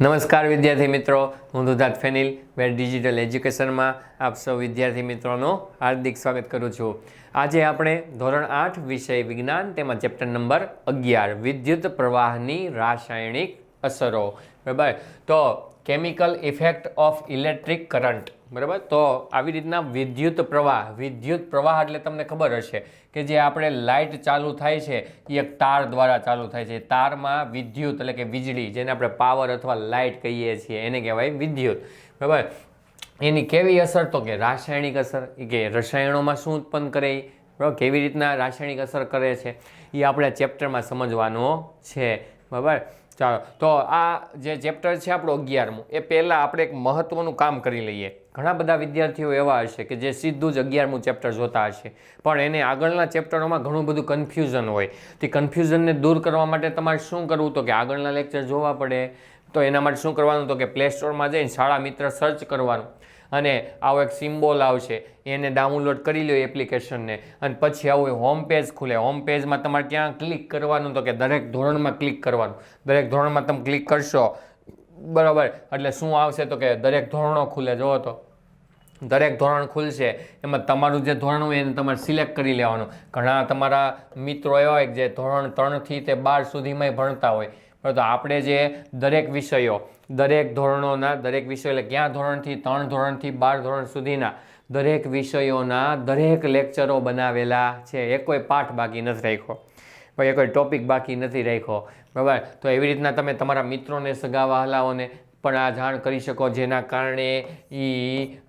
નમસ્કાર વિદ્યાર્થી મિત્રો, હું દુધાત ફેનિલ, વેર ડિજિટલ એજ્યુકેશનમાં આપ સૌ વિદ્યાર્થી મિત્રોનું હાર્દિક સ્વાગત કરું છું. આજે આપણે ધોરણ આઠ વિષય વિજ્ઞાન તેમાં ચેપ્ટર નંબર અગિયાર, વિદ્યુત પ્રવાહની રાસાયણિક અસરો. બરાબર? તો chemical effect of electric current બરાબર? તો આવી રીતના વિદ્યુત પ્રવાહ વિદ્યુત પ્રવાહ એટલે તમને ખબર હશે કે જે આપણે લાઇટ ચાલુ થાય છે એ એક તાર દ્વારા ચાલુ થાય છે. તારમાં વિદ્યુત એટલે કે વીજળી, જેને આપણે પાવર અથવા લાઇટ કહીએ છીએ, એને કહેવાય વિદ્યુત. બરાબર? એની કેવી અસર? તો કે રાસાયણિક અસર કે રસાયણોમાં શું ઉત્પન્ન કરે? બરાબર? કેવી રીતના રાસાયણિક અસર કરે છે? એ આપણે ચેપ્ટરમાં સમજવાનો છે. બરાબર? ચાલો, તો આ જે ચેપ્ટર છે આપણું અગિયારમું, એ પહેલાં આપણે એક મહત્ત્વનું કામ કરી લઈએ. ઘણા બધા વિદ્યાર્થીઓ એવા હશે કે જે સીધું જ અગિયારમું ચેપ્ટર જોતા હશે, પણ એને આગળના ચેપ્ટરોમાં ઘણું બધું કન્ફ્યુઝન હોય. તે કન્ફ્યુઝનને દૂર કરવા માટે તમારે શું કરવું તો કે આગળના લેક્ચર જોવા પડે, તો એના માટે શું કરવાનું તો કે પ્લે સ્ટોરમાં જઈને શાળા મિત્ર સર્ચ કરવાનું. અને આવો એક સિમ્બોલ આવશે. એને ડાઉનલોડ કરી લો એપ્લિકેશનને અને પછી આવું હોમ પેજ ખુલે. હોમ પેજમાં તમારે ક્યાં ક્લિક કરવાનું? તો કે દરેક ધોરણમાં ક્લિક કરવાનું. દરેક ધોરણમાં તમે ક્લિક કરશો. બરાબર? એટલે શું આવશે? તો કે દરેક ધોરણો ખુલે. જુઓ તો. દરેક ધોરણ ખુલશે. એમાં તમારું જે ધોરણ હોય એને તમારે સિલેક્ટ કરી લેવાનું. ઘણા તમારા મિત્રો એવા હોય જે ધોરણ ત્રણથી તે બાર સુધીમાંય ભણતા હોય. તો આપણે જે દરેક વિષયો, દરેક ધોરણોના, દરેક વિષયો એટલે ક્યાં ધોરણથી, ત્રણ ધોરણથી બાર ધોરણ સુધીના, દરેક વિષયોના દરેક લેક્ચરો બનાવેલા છે. એ કોઈ પાઠ બાકી નથી રાખ્યો. એ કોઈ ટોપિક બાકી નથી રાખ્યો. બરાબર? તો એવી રીતના તમે તમારા મિત્રોને, સગા વહાલાઓને પણ આ જાણ કરી શકો, જેના કારણે એ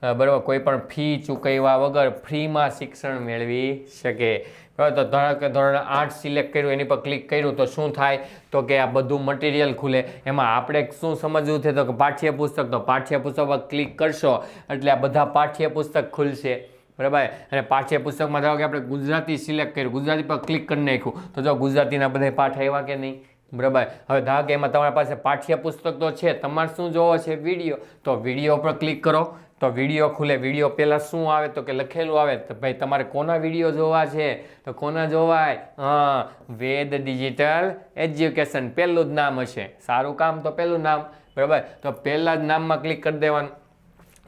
બરાબર કોઈ પણ ફી ચૂકવ્યા વગર ફ્રીમાં શિક્ષણ મેળવી શકે. બરાબર, તો ધારો કે ધોરણ આઠ સિલેક્ટ કર્યું, એની પર ક્લિક કર્યું, તો શું થાય? તો કે આ બધું મટીરિયલ ખુલે. એમાં આપણે શું સમજવું છે? તો કે પાઠ્યપુસ્તક, તો પાઠ્યપુસ્તક પર ક્લિક કરશો, એટલે આ બધા પાઠ્યપુસ્તક ખુલશે. બરાબર? અને પાઠ્યપુસ્તકમાં ધારો કે આપણે ગુજરાતી સિલેક્ટ કર્યું, ગુજરાતી પર ક્લિક કરી નાખ્યું, તો જો ગુજરાતીના બધા પાઠ આવ્યા કે નહીં? બરાબર. હવે ધારો કે એમાં તમારી પાસે પાઠ્યપુસ્તક તો છે, તમારે શું જોવો છે વીડિયો? તો વીડિયો પર ક્લિક કરો. તો વીડિયો ખુલે, વીડિયો પહેલાં શું આવે તો કે લખેલું આવે. તો ભાઈ તમારે કોના વીડિયો જોવા છે? તો કોના જોવાય? હા, વેદ ડિજિટલ એજ્યુકેશન, પહેલું જ નામ હશે. સારું કામ તો પહેલું નામ, બરાબર? તો પહેલાં જ નામમાં ક્લિક કરી દેવાનું.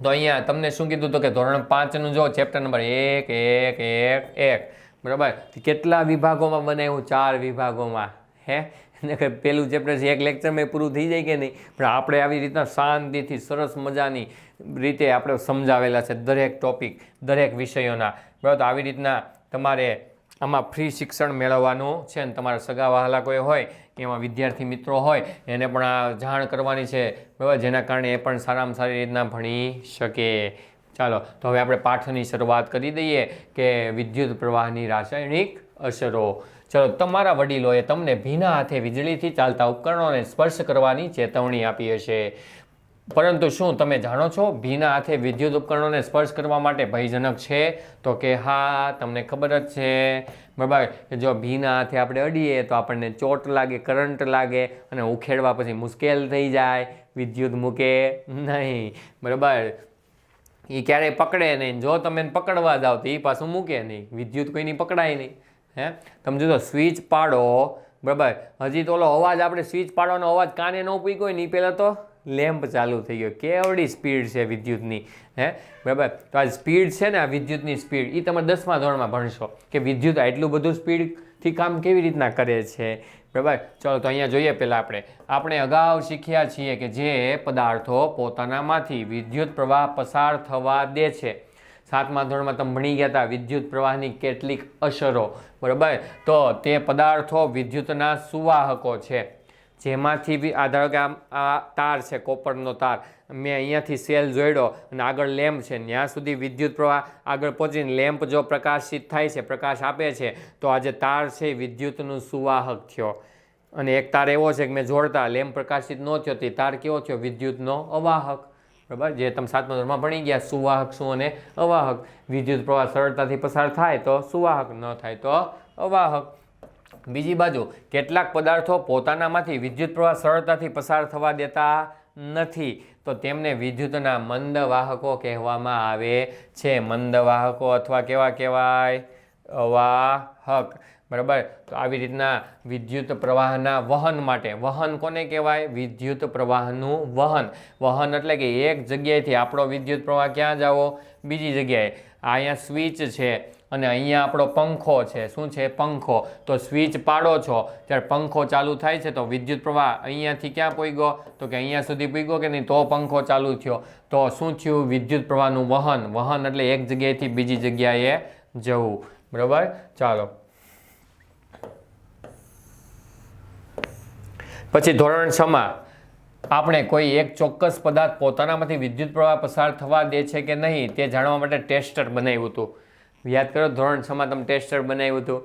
તો અહીંયા તમને શું કીધું તો કે ધોરણ પાંચનું જો ચેપ્ટર નંબર એક એક એક એક, બરાબર? કેટલા વિભાગોમાં બનાવ્યું? ચાર વિભાગોમાં. હે? ને કે પેલું ચેપ્ટર છે, એક લેક્ચરમાં પૂરું થઈ જાય કે નહીં? પણ આપણે આવી રીતના શાંતિથી, સરસ મજાની રીતે આપણે સમજાવેલા છે દરેક ટોપિક દરેક વિષયોના. બરાબર, તો આવી રીતના તમારે આમાં ફ્રી શિક્ષણ મેળવવાનું છે ને તમારા સગા વહાલા કોઈ હોય, એમાં વિદ્યાર્થી મિત્રો હોય, એને પણ આ જાણ કરવાની છે. બરાબર, જેના કારણે એ પણ સારામાં સારી રીતના ભણી શકે. ચાલો, તો હવે આપણે પાઠની શરૂઆત કરી દઈએ કે વિદ્યુત પ્રવાહની રાસાયણિક અસરો. ચલો, તમારા વડીલોએ તમને ભીના હાથે વીજળીથી ચાલતા ઉપકરણોને સ્પર્શ કરવાની ચેતવણી આપી હશે. પરંતુ શું તમે જાણો છો, ભીના હાથે વિદ્યુત ઉપકરણોને સ્પર્શ કરવા માટે ભયજનક છે? તો કે હા, તમને ખબર જ છે. બરાબર જો ભીના હાથે આપણે અડીએ તો આપણને ચોટ લાગે, કરંટ લાગે અને ઉખેડવા પછી મુશ્કેલ થઈ જાય. વિદ્યુત મૂકે નહીં. બરાબર. એ ક્યારેય પકડે નહીં. જો તમે પકડવા જાઓ તો એ પાછું મૂકે નહીં. વિદ્યુત કોઈની પકડાય નહીં. હે? તમે જો સ્વિચ પાડો. બરાબર. હજી તો ઓલો અવાજ આપણે સ્વિચ પાડવાનો અવાજ કાને ન પૂગ્યો હોય નહીં પહેલાં તો લેમ્પ ચાલુ થઈ ગયો. કેવડી સ્પીડ છે વિદ્યુતની, હે? બરાબર. તો આ સ્પીડ છે ને આ વિદ્યુતની સ્પીડ એ તમે દસમા ધોરણમાં ભણશો કે વિદ્યુત આટલું બધું સ્પીડથી કામ કેવી રીતના કરે છે? બરાબર. ચાલો, તો અહીંયા જોઈએ પહેલાં આપણે. આપણે અગાઉ શીખ્યા છીએ કે જે પદાર્થો પોતાનામાંથી વિદ્યુત પ્રવાહ પસાર થવા દે છે. સાતમા ધોરણમાં તમે ભણી ગયા હતા, વિદ્યુત પ્રવાહની કેટલીક અસરો, બરાબર? તો તે પદાર્થો વિદ્યુતના સુવાહકો છે, જેમાંથી બી, આ ધારો કે આ તાર છે, કોપરનો તાર. મેં અહીંયાથી સેલ જોડ્યો અને આગળ લેમ્પ છે. ત્યાં સુધી વિદ્યુત પ્રવાહ આગળ પહોંચીને લેમ્પ જો પ્રકાશિત થાય છે, પ્રકાશ આપે છે, તો આ જે તાર છે વિદ્યુતનું સુવાહક થયો. અને એક તાર એવો છે કે મેં જોડતા, લેમ્પ પ્રકાશિત ન થયો, તે તાર કેવો થયો? વિદ્યુતનો અવાહક. બરાબર? જે તમે સાતમા ધોરણમાં ભણી ગયા, સુવાહક શું અને અવાહક? વિદ્યુત પ્રવાહ સરળતાથી પસાર થાય તો સુવાહક, ન થાય તો અવાહક. બીજી બાજુ, કેટલાક પદાર્થો પોતાનામાંથી વિદ્યુત પ્રવાહ સરળતાથી પસાર થવા દેતા નથી. તો તેમને વિદ્યુતના મંદ વાહકો કહેવામાં આવે છે. મંદ વાહકો અથવા કેવા કહેવાય? અવાહક. બરાબર? તો આવી રીતના વિદ્યુત પ્રવાહના વહન માટે, વહન કોને કહેવાય? વિદ્યુત પ્રવાહનું વહન. વહન એટલે કે એક જગ્યાએથી આપણો વિદ્યુત પ્રવાહ ક્યાં જાવો? બીજી જગ્યાએ. અહીંયા સ્વિચ છે અને અહીંયા આપણો પંખો છે. શું છે? પંખો. તો સ્વિચ પાડો છો. ત્યારે પંખો ચાલુ થાય છે તો વિદ્યુત પ્રવાહ અહીંયાથી ક્યાં પૂગ્યો તો કે અહીંયા સુધી પૂગ્યો કે નહીં? તો પંખો ચાલુ થયો. તો શું થયું? વિદ્યુત પ્રવાહનું વહન. વહન એટલે એક જગ્યાએથી બીજી જગ્યાએ જવું. બરાબર? ચાલો. પછી ધોરણ છમાં આપણે કોઈ એક ચોક્કસ પદાર્થ પોતાનામાંથી વિદ્યુત પ્રવાહ પસાર થવા દે છે કે નહીં તે જાણવા માટે ટેસ્ટર બનાવ્યું હતું. યાદ કરો ધોરણ છમાં તમે ટેસ્ટર બનાવ્યું હતું.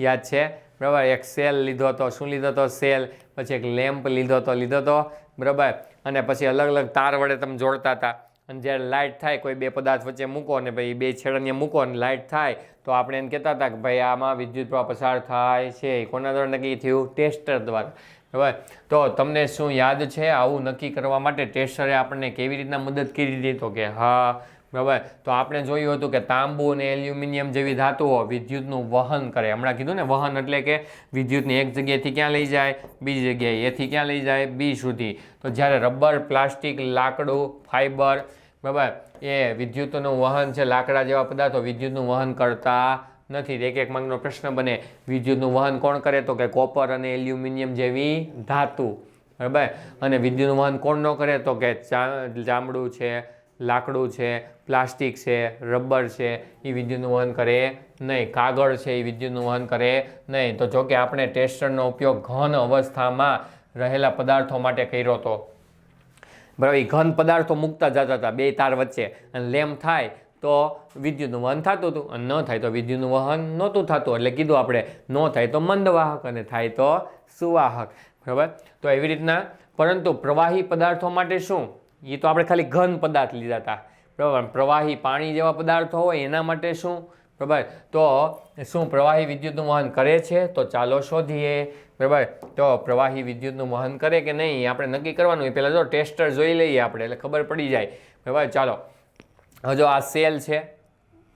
યાદ છે? બરાબર? એક સેલ લીધો હતો. શું લીધો હતો? સેલ. પછી એક લેમ્પ લીધો હતો. લીધો હતો બરાબર? અને પછી અલગ અલગ તાર વડે તમે જોડતા હતા. અને જ્યારે લાઇટ થાય, કોઈ બે પદાર્થ વચ્ચે મૂકો અને ભાઈ બે છેડાને મૂકો અને લાઇટ થાય, તો આપણે એમ કહેતા હતા કે ભાઈ આમાં વિદ્યુત પ્રવાહ પસાર થાય છે. કોના દ્વારા નક્કી થયું? ટેસ્ટર દ્વારા. બરાબર તો તમને શું યાદ છે આવું નક્કી કરવા માટે ટેસ્ટરે આપણને કેવી રીતના મદદ કરી હતી? તો કે, હા બરાબર તો આપણે જોયું હતું કે તાંબુ અને એલ્યુમિનિયમ જેવી ધાતુઓ વિદ્યુતનું વહન કરે. હમણાં કીધું ને, વહન એટલે કે વિદ્યુતને એક જગ્યાએથી ક્યાં લઈ જાય, બીજી જગ્યાએ એથી ક્યાં લઈ જાય, બી સુધી. તો જ્યારે રબર, પ્લાસ્ટિક, લાકડું ફાઇબર બરાબર એ વિદ્યુતનું વહન છે, લાકડા જેવા પદાર્થો વિદ્યુતનું વહન કરતા નથી. એક એક માંગનો પ્રશ્ન બને. વિદ્યુતનું વહન કોણ કરે તો કે કોપર અને એલ્યુમિનિયમ જેવી ધાતુ. બરાબર? અને વિદ્યુતનું વહન કોણ ન કરે તો કે ચામડું છે, લાકડું છે, પ્લાસ્ટિક છે, રબર છે, એ વિદ્યુતનું વહન કરે નહીં. કાગળ છે, એ વિદ્યુતનું વહન કરે નહીં. તો જો કે આપણે ટેસ્ટરનો ઉપયોગ ઘન અવસ્થામાં રહેલા પદાર્થો માટે કર્યો હતો બરાબર? એ ઘન પદાર્થો મૂકતા જતા હતા, બે તાર વચ્ચે. અને લેમ થાય તો વિદ્યુતનું વહન થતું હતું અને ન થાય તો વિદ્યુતનું વહન નહોતું થતું. એટલે કીધું આપણે, ન થાય તો મંદવાહક અને થાય તો સુવાહક. બરાબર? તો એવી રીતના, પરંતુ પ્રવાહી પદાર્થો માટે શું? એ તો આપણે ખાલી ઘન પદાર્થ લીધા હતા બરાબર? પ્રવાહી પાણી જેવા પદાર્થો હોય એના માટે શું? બરાબર? તો શું પ્રવાહી વિદ્યુતનું વહન કરે છે? તો ચાલો શોધીએ. બરાબર? તો પ્રવાહી વિદ્યુતનું વહન કરે કે નહીં આપણે નક્કી કરવાનું. એ પહેલાં જો ટેસ્ટર જોઈ લઈએ આપણે, એટલે ખબર પડી જાય. બરાબર? ચાલો. જો આ સેલ છે.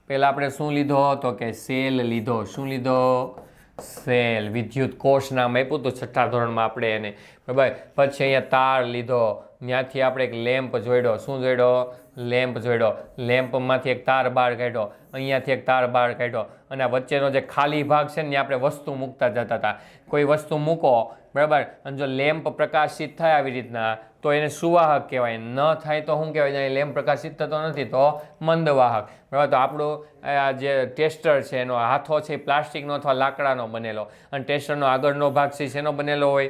પહેલાં આપણે શું લીધો તો કે સેલ લીધો? શું લીધો? સેલ, વિદ્યુત કોષ નામ આપ્યું હતું છઠ્ઠા ધોરણમાં આપણે એને. બરાબર? પછી અહીંયા તાર લીધો. ત્યાંથી આપણે એક લેમ્પ જોડ્યો. શું જોડ્યો? લેમ્પ જોડ્યો. લેમ્પમાંથી એક તાર બહાર કાઢ્યો. અહીંયાથી એક તાર બહાર કાઢ્યો. અને વચ્ચેનો જે ખાલી ભાગ છે ને, ત્યાં આપણે વસ્તુ મૂકતા જતા હતા. કોઈ વસ્તુ મૂકો. બરાબર? અને જો લેમ્પ પ્રકાશિત થાય આવી રીતના તો એને સુવાહક કહેવાય. ન થાય તો શું કહેવાય? જાણે લેમ્પ પ્રકાશિત થતો નથી તો મંદવાહક. બરાબર? તો આપણું આ જે ટેસ્ટર છે, એનો હાથો છે પ્લાસ્ટિકનો અથવા લાકડાનો બનેલો. અને ટેસ્ટરનો આગળનો ભાગ છે શેનો બનેલો હોય?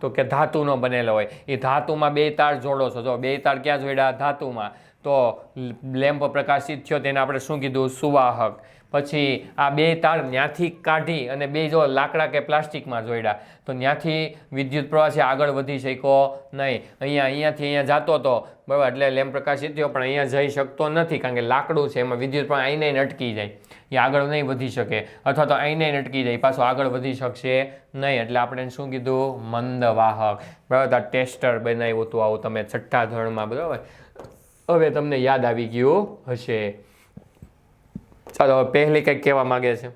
તો કે ધાતુનો બનેલો હોય. એ ધાતુમાં બે તાર જોડો છો. જો બે તાર ક્યાં જોડ્યા? ધાતુમાં. તો લેમ્પ પ્રકાશિત થયો તેને આપણે શું કીધું? સુવાહક. પછી આ બે તાર ત્યાંથી કાઢી અને બે જો લાકડા કે પ્લાસ્ટિકમાં જોડ્યા, તો ત્યાંથી વિદ્યુત પ્રવાહ આગળ વધી શક્યો નહીં. અહીંયા, અહીંયાથી અહીંયા જતો હતો બરાબર, એટલે લેમ્પ પ્રકાશિત થયો, પણ અહીંયા જઈ શકતો નથી, કારણ કે લાકડું છે, એમાં વિદ્યુત પ્રવાહ અહીંને અહીં અટકી જાય. એ આગળ નહીં વધી શકે, અથવા તો અહીંને અહીં અટકી જાય, પાછો આગળ વધી શકશે નહીં. એટલે આપણે શું કીધું? મંદવાહક. બરાબર ટેસ્ટર બનાવ્યું હતું આવું તમે છઠ્ઠા ધોરણમાં, બરાબર. હવે તમને યાદ આવી ગયું હશે. ચાલો, હવે પહેલી કંઈક કહેવા માગે છે.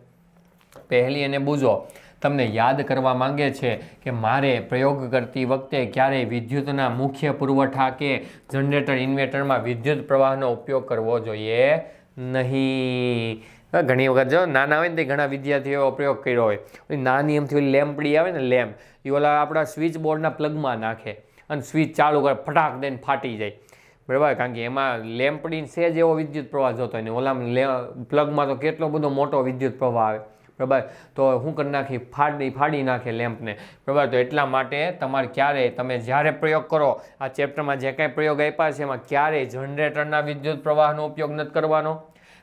પહેલી એને બુજો તમને યાદ કરવા માંગે છે કે મારે પ્રયોગ કરતી વખતે ક્યારેય વિદ્યુતના મુખ્ય પુરવઠા કે જનરેટર ઇન્વર્ટરમાં વિદ્યુત પ્રવાહનો ઉપયોગ કરવો જોઈએ? નહીં. ઘણી વખત જો નાના હોય ને તે ઘણા વિદ્યાર્થીઓ પ્રયોગ કર્યો હોય. નાની એમથી લેમ્પડી આવે ને લેમ્પ એ ઓલા આપણા સ્વિચ બોર્ડના પ્લગમાં નાખે અને સ્વિચ ચાલુ કરે, ફટાક દઈને ફાટી જાય. બરાબર કારણ કે એમાં લેમ્પડી છે એવો વિદ્યુત પ્રવાહ જોતો હોય ને ઓલામાં પ્લગમાં તો કેટલો બધો મોટો વિદ્યુત પ્રવાહ આવે. બરાબર? તો શું કરી નાખી, ફાડી ફાડી નાખે લેમ્પને. બરાબર? તો એટલા માટે તમારે ક્યારેય, તમે જ્યારે પ્રયોગ કરો, આ ચેપ્ટરમાં જે કાંઈ પ્રયોગ આપ્યા છે, એમાં ક્યારેય જનરેટરના વિદ્યુત પ્રવાહનો ઉપયોગ નથી કરવાનો.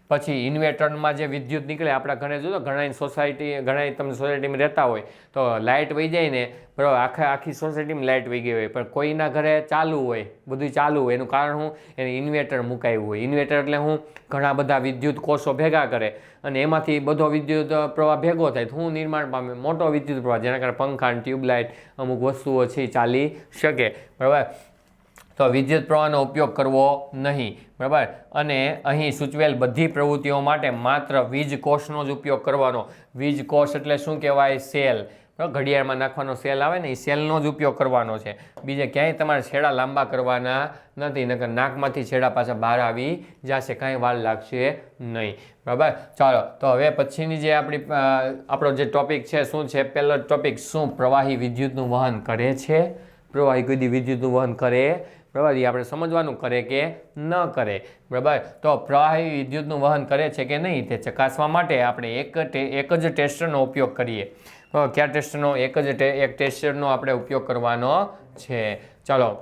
પછી ઇન્વેટરમાં જે વિદ્યુત નીકળે, આપણા ઘરે જોતો ઘણા સોસાયટી ઘણા તમે સોસાયટીમાં રહેતા હોય, તો લાઇટ વહી જાય ને, બરાબર, આખા, આખી સોસાયટીમાં લાઇટ વહી ગઈ હોય, પણ કોઈના ઘરે ચાલુ હોય બધું ચાલુ હોય, એનું કારણ હું એને ઇન્વેટર મુકાયું હોય. ઇન્વેટર એટલે હું ઘણા બધા વિદ્યુત કોષો ભેગા કરે અને એમાંથી બધો વિદ્યુત પ્રવાહ ભેગો થાય. તો હું નિર્માણ પામે? મોટો વિદ્યુત પ્રવાહ, જેના કારણે પંખા ટ્યુબલાઇટ અમુક વસ્તુઓ છે ચાલી શકે. બરાબર? તો વિદ્યુત પ્રવાહનો ઉપયોગ કરવો નહીં. બરાબર? અને અહીં સૂચવેલ બધી પ્રવૃત્તિઓ માટે માત્ર વીજ કોષનો જ ઉપયોગ કરવાનો. વીજ કોષ એટલે શું કહેવાય? સેલ. ઘડિયાળમાં નાખવાનો સેલ આવે ને, એ સેલનો જ ઉપયોગ કરવાનો છે. બીજે ક્યાંય તમારે છેડા લાંબા કરવાના નથી, નકર નાકમાંથી છેડા પાછા બહાર આવી જશે, કાંઈ વાર લાગશે નહીં. બરાબર? ચાલો, તો હવે પછીની જે આપણી આપણો જે ટોપિક છે, શું છે? પહેલો ટોપિક, શું પ્રવાહી વિદ્યુતનું વહન કરે છે? પ્રવાહી કોઈ વિદ્યુતનું વહન કરે? બરાબર? આપણે સમજવાનું કરે કે ન કરે. બરાબર? તો પ્રવાહી વિદ્યુતનું વહન કરે છે કે નહીં તે ચકાસવા માટે આપણે એક એક જ ટેસ્ટરનો ઉપયોગ કરીએ. કયા ટેસ્ટરનો? એક જ એક ટેસ્ટરનો આપણે ઉપયોગ કરવાનો છે. ચાલો.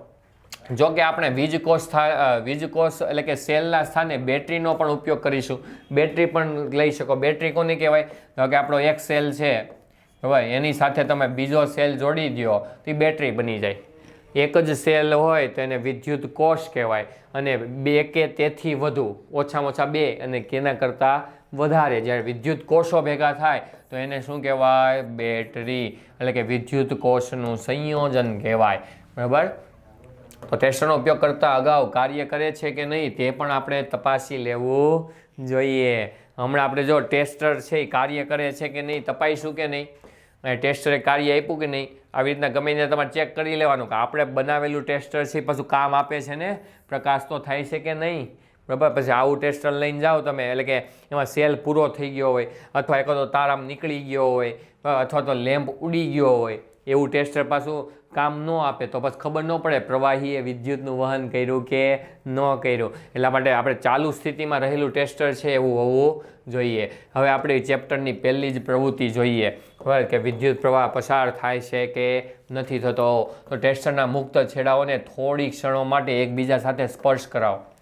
જો કે આપણે વીજ કોષ થા- અ, વીજ કોષ એટલે કે સેલના સ્થાને બેટરીનો પણ ઉપયોગ કરીશું. બેટરી પણ લઈ શકો. બેટરી કોને કહેવાય? તો કે આપણો એક સેલ છે. બરાબર? એની સાથે તમે બીજો સેલ જોડી દો તો એ બેટરી બની જાય. એક જ સેલ હોય તો એને વિદ્યુત કોષ કહેવાય. અને બે કે તેથી વધુ, ઓછામાં ઓછા બે અને કેના કરતાં વધારે. જ્યારે વિદ્યુત કોષો ભેગા થાય, તો એને શું કહેવાય? બેટરી, એટલે કે વિદ્યુત કોષનું સંયોજન કહેવાય. બરાબર? તો ટેસ્ટરનો ઉપયોગ કરતાં અગાઉ કાર્ય કરે છે કે નહીં, તે પણ આપણે તપાસી લેવું જોઈએ. હમણાં આપણે જો ટેસ્ટર છે એ કાર્ય કરે છે કે નહીં, તપાઈશું કે નહીં? અને ટેસ્ટરે કાર્ય આપ્યું કે નહીં? આવી રીતના ગમે ત્યાં તમારે ચેક કરી લેવાનું કે આપણે બનાવેલું ટેસ્ટર છે, પાછું કામ આપે છે ને, પ્રકાશ તો થાય છે કે નહીં? બરાબર? પછી આવું ટેસ્ટર લઈને જાઓ તમે, એટલે કે એમાં સેલ પૂરો થઈ ગયો હોય, અથવા એક તો તારામ નીકળી ગયો હોય, અથવા તો લેમ્પ ઉડી ગયો હોય એવું ટેસ્ટર પાછું કામ ન આપે તો પછી ખબર ન પડે. પ્રવાહીએ વિદ્યુતનું વહન કર્યું કે ન કર્યું. એટલા માટે આપણે ચાલુ સ્થિતિમાં રહેલું ટેસ્ટર છે એવું હોવું જોઈએ. હવે આપણે ચેપ્ટરની પહેલી જ પ્રવૃત્તિ જોઈએ. બરાબર કે વિદ્યુત પ્રવાહ પસાર થાય છે કે નથી થતો. તો ટેસ્ટરના મુક્ત છેડાઓને થોડી ક્ષણો માટે એકબીજા સાથે સ્પર્શ કરાવો.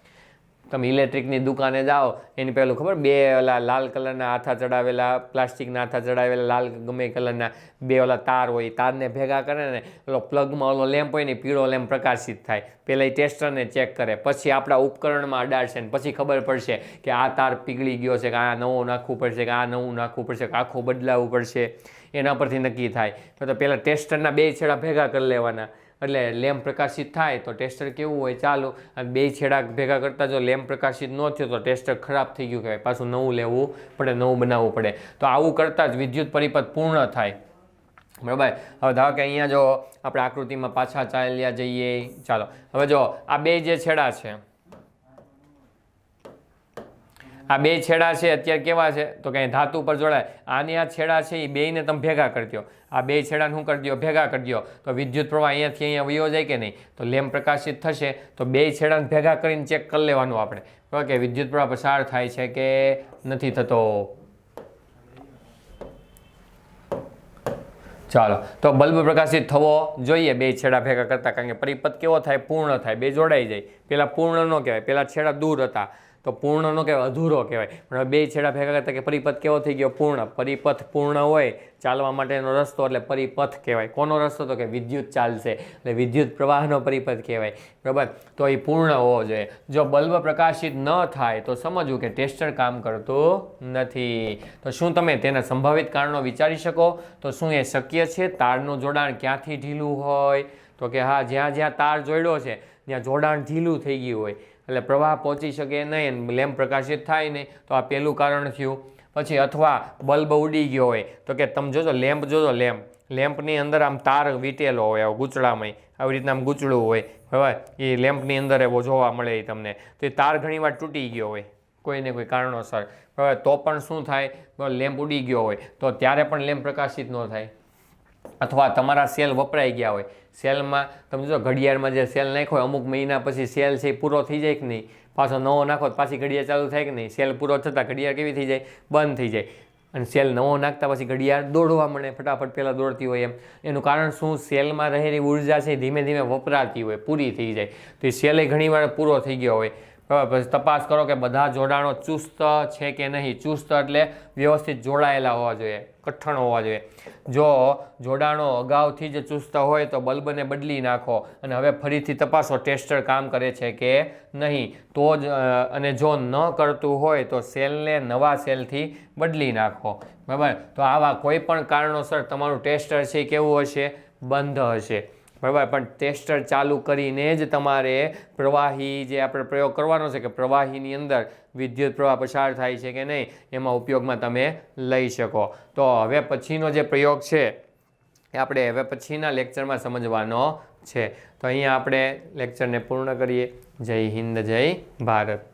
તમે ઇલેક્ટ્રિકની દુકાને જાઓ, એની પહેલું ખબર, બે ઓલા લાલ કલરના હાથા ચડાવેલા, પ્લાસ્ટિકના હાથા ચડાવેલા, લાલ ગમે કલરના બે ઓલા તાર હોય તારને ભેગા કરે ને, ઓલો પ્લગમાં ઓલો લેમ્પ હોય ને પીળો લેમ્પ પ્રકાશિત થાય. પહેલાં એ ટેસ્ટરને ચેક કરે, પછી આપણા ઉપકરણમાં અડાડશે ને, પછી ખબર પડશે કે આ તાર પીગળી ગયો છે, કે આ નવો નાખવું પડશે, કે આ નવું નાખવું પડશે, કે આખું બદલાવવું પડશે. એના પરથી નક્કી થાય. તો પહેલાં ટેસ્ટરના બે છેડા ભેગા કરી લેવાના. એટલે લેમ્પ પ્રકાશિત થાય તો ટેસ્ટર કેવું હોય ચાલુ. બે છેડા ભેગા કરતાં જો લેમ્પ પ્રકાશિત ન થયો તો ટેસ્ટર ખરાબ થઈ ગયું કહેવાય. પાછું નવું લેવું પડે, નવું બનાવવું પડે. તો આવું કરતાં જ વિદ્યુત પરિપથ પૂર્ણ થાય. બરાબર? હવે ધારો કે અહીંયા જો આપણે આકૃતિમાં પાછા ચાલ્યા જઈએ. ચાલો. હવે જો આ બે જે છેડા છે આ બે છેડા છે, અત્યારે કેવા છે? તો કંઈ ધાતુ પર જોડાય. આની આ છેડા છે એ બેયને તમે ભેગા કરી દો આ બે છેડાને શું કરી દો ભેગા કરી દો તો વિદ્યુત પ્રવાહ અહીંયાથી અહીંયા વયો જાય કે નહીં? તો લેમ્પ પ્રકાશિત થશે, તો બે છેડાને ભેગા કરીને ચેક કરી લેવાનું આપણે. બરાબર કે વિદ્યુત પ્રવાહ પસાર થાય છે કે નથી થતો? ચાલો. તો બલ્બ પ્રકાશિત થવો જોઈએ બે છેડા ભેગા કરતા, કારણ કે પરિપથ કેવો થાય? પૂર્ણ થાય. બે જોડાઈ જાય. પેલા પૂર્ણ ન કહેવાય. પેલા છેડા દૂર હતા. તો પૂર્ણનો કહેવાય, અધૂરો કહેવાય. પણ બે છેડા ભેગા કરતા કે પરિપથ કેવો થઈ ગયો? પૂર્ણ. પરિપથ પૂર્ણ હોય, ચાલવા માટેનો રસ્તો એટલે પરિપથ કહેવાય. કોનો રસ્તો? તો કે વિદ્યુત ચાલશે. એટલે વિદ્યુત પ્રવાહનો પરિપથ કહેવાય. બરાબર? તો એ પૂર્ણ હોવો જોઈએ. જો બલ્બ પ્રકાશિત ન થાય, તો સમજવું કે ટેસ્ટર કામ કરતું નથી. તો શું તમે તેના સંભવિત કારણો વિચારી શકો? તો શું એ શક્ય છે? તારનું જોડાણ ક્યાંથી ઢીલું હોય? તો કે હા, જ્યાં જ્યાં તાર જોડ્યો છે, ત્યાં જોડાણ ઢીલું થઈ ગયું હોય. એટલે પ્રવાહ પહોંચી શકે નહીં લેમ્પ પ્રકાશિત થાય નહીં, તો આ પહેલું કારણ થયું. પછી અથવા બલ્બ ઉડી ગયો હોય, તો કે તમે જોજો, લેમ્પ જોજો, લેમ્પ. લેમ્પની અંદર આમ તાર વીટેલો હોય, આવો ગૂંચળામાં આવી રીતના આમ ગૂંચળું હોય, હવે એ લેમ્પની અંદર એવો જોવા મળે તમને. તો એ તાર ઘણીવાર તૂટી ગયો હોય, કોઈને કોઈ કારણોસર. હવે તો પણ શું થાય? લેમ્પ ઉડી ગયો હોય, તો ત્યારે પણ લેમ્પ પ્રકાશિત ન થાય. અથવા તમારા સેલ વપરાઈ ગયા હોય સેલમાં, તમે જો ઘડિયાળમાં જે સેલ નાખ્યો હોય, અમુક મહિના પછી સેલ છે એ પૂરો થઈ જાય કે નહીં? પાછો નવો નાખો પાછી ઘડિયાળ ચાલુ થાય કે નહીં? સેલ પૂરો થતાં ઘડિયાળ કેવી થઈ જાય? બંધ થઈ જાય. અને સેલ નવો નાખતા પછી ઘડિયાળ દોડવા મળે ફટાફટ પહેલાં દોડતી હોય એમ. એનું કારણ શું? સેલમાં રહેલી ઊર્જા છે ધીમે ધીમે વપરાતી હોય, પૂરી થઈ જાય. તો એ સેલે ઘણીવાર પૂરો થઈ ગયો હોય. તપાસ કરો કે બધા જોડાણો ચુસ્ત છે કે નહીં? ચુસ્ત એટલે વ્યવસ્થિત જોડાયેલા હોવા જોઈએ, કઠણ હોવા જોઈએ. જો જોડાણો અગાઉથી જ ચુસ્ત હોય તો બલ્બને બદલી નાખો અને હવે ફરીથી તપાસો, ટેસ્ટર કામ કરે છે કે નહીં? તો જ અને જો ન કરતું હોય તો સેલને નવા સેલથી બદલી નાખો. બરાબર? તો આવા કોઈ પણ કારણોસર તમારું ટેસ્ટર છે કેવું હશે? બંધ હશે. બરાબર પણ ટેસ્ટર ચાલુ કરીને જ તમારે પ્રવાહી જે આપણે પ્રયોગ કરવાનો છે કે પ્રવાહીની અંદર વિદ્યુત પ્રવાહ પસાર થાય છે કે નહીં, એમાં ઉપયોગમાં તમે લઈ શકો. તો હવે પછીનો જે પ્રયોગ છે એ આપણે હવે પછીના લેક્ચરમાં સમજવાનો છે. તો અહીંયા આપણે લેક્ચરને પૂર્ણ કરીએ. જય હિન્દ, જય ભારત.